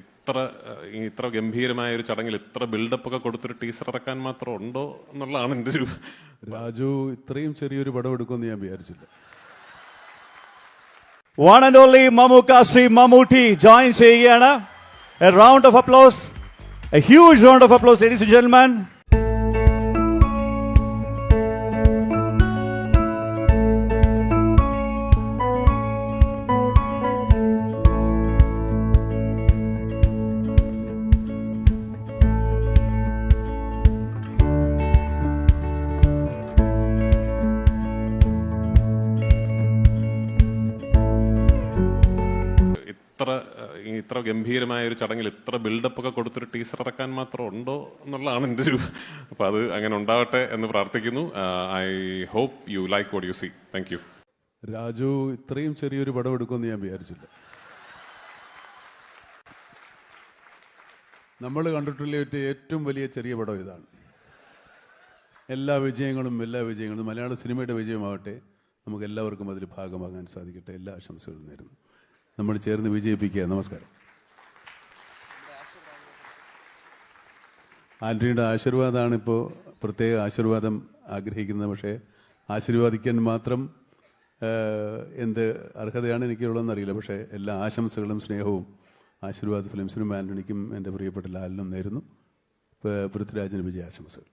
ഇത്ര ഇത്ര ഗംഭീരമായ ഒരു ചടങ്ങിൽ ഇത്ര ബിൽഡപ്പ് ഒക്കെ കൊടുത്തൊരു ടീസർ ഇറക്കാൻ മാത്രം ഉണ്ടോ എന്നുള്ളതാണ് എന്റെ ഒരു രാജു ഇത്രയും ചെറിയൊരു പടം എടുക്കുമെന്ന് ഞാൻ വിചാരിച്ചില്ല. One and only Mammukka Shri Mammootty join ചെയ്യുകയാണ്. A round of applause a huge round of applause ladies and ഇത്ര ഇത്ര ഗംഭീരമായ ഒരു ചടങ്ങിൽ ഇത്ര ബിൽഡപ്പ് ഒക്കെ കൊടുത്തൊരു ടീസർ ഇറക്കാൻ മാത്രം ഉണ്ടോ എന്നുള്ളതാണ് എന്റെ ഒരു അപ്പൊ അത് അങ്ങനെ ഉണ്ടാവട്ടെ എന്ന് പ്രാർത്ഥിക്കുന്നു. I hope you like what you see thank you Raju ഇത്രയും ചെറിയൊരു പടം എടുക്കുമെന്ന് ഞാൻ വിചാരിച്ചില്ല. നമ്മൾ കണ്ടിട്ടുള്ള ഏറ്റവും വലിയ ചെറിയ പടം ഇതാണ്. എല്ലാ വിജയങ്ങളും എല്ലാ വിജയങ്ങളും മലയാള സിനിമയുടെ വിജയമാവട്ടെ. നമുക്ക് എല്ലാവർക്കും അതിൽ ഭാഗമാകാൻ സാധിക്കട്ടെ. എല്ലാ ആശംസകളും നേരുന്നു. നമ്മൾ ചേർന്ന് വിജയിപ്പിക്കുക. നമസ്കാരം. ആന്റണിയുടെ ആശീർവാദമാണ് ഇപ്പോൾ പ്രത്യേക ആശീർവാദം ആഗ്രഹിക്കുന്നത്. പക്ഷേ ആശീർവാദിക്കാൻ മാത്രം എന്ത് അർഹതയാണ് എനിക്കുള്ളതെന്ന് അറിയില്ല. പക്ഷേ എല്ലാ ആശംസകളും സ്നേഹവും ആശീർവാദ് ഫിലിംസിനും ആന്റണിക്കും എന്റെ പ്രിയപ്പെട്ട ലാലിനും നേരുന്നു. പൃഥ്വിരാജിന് വിജയാശംസകൾ.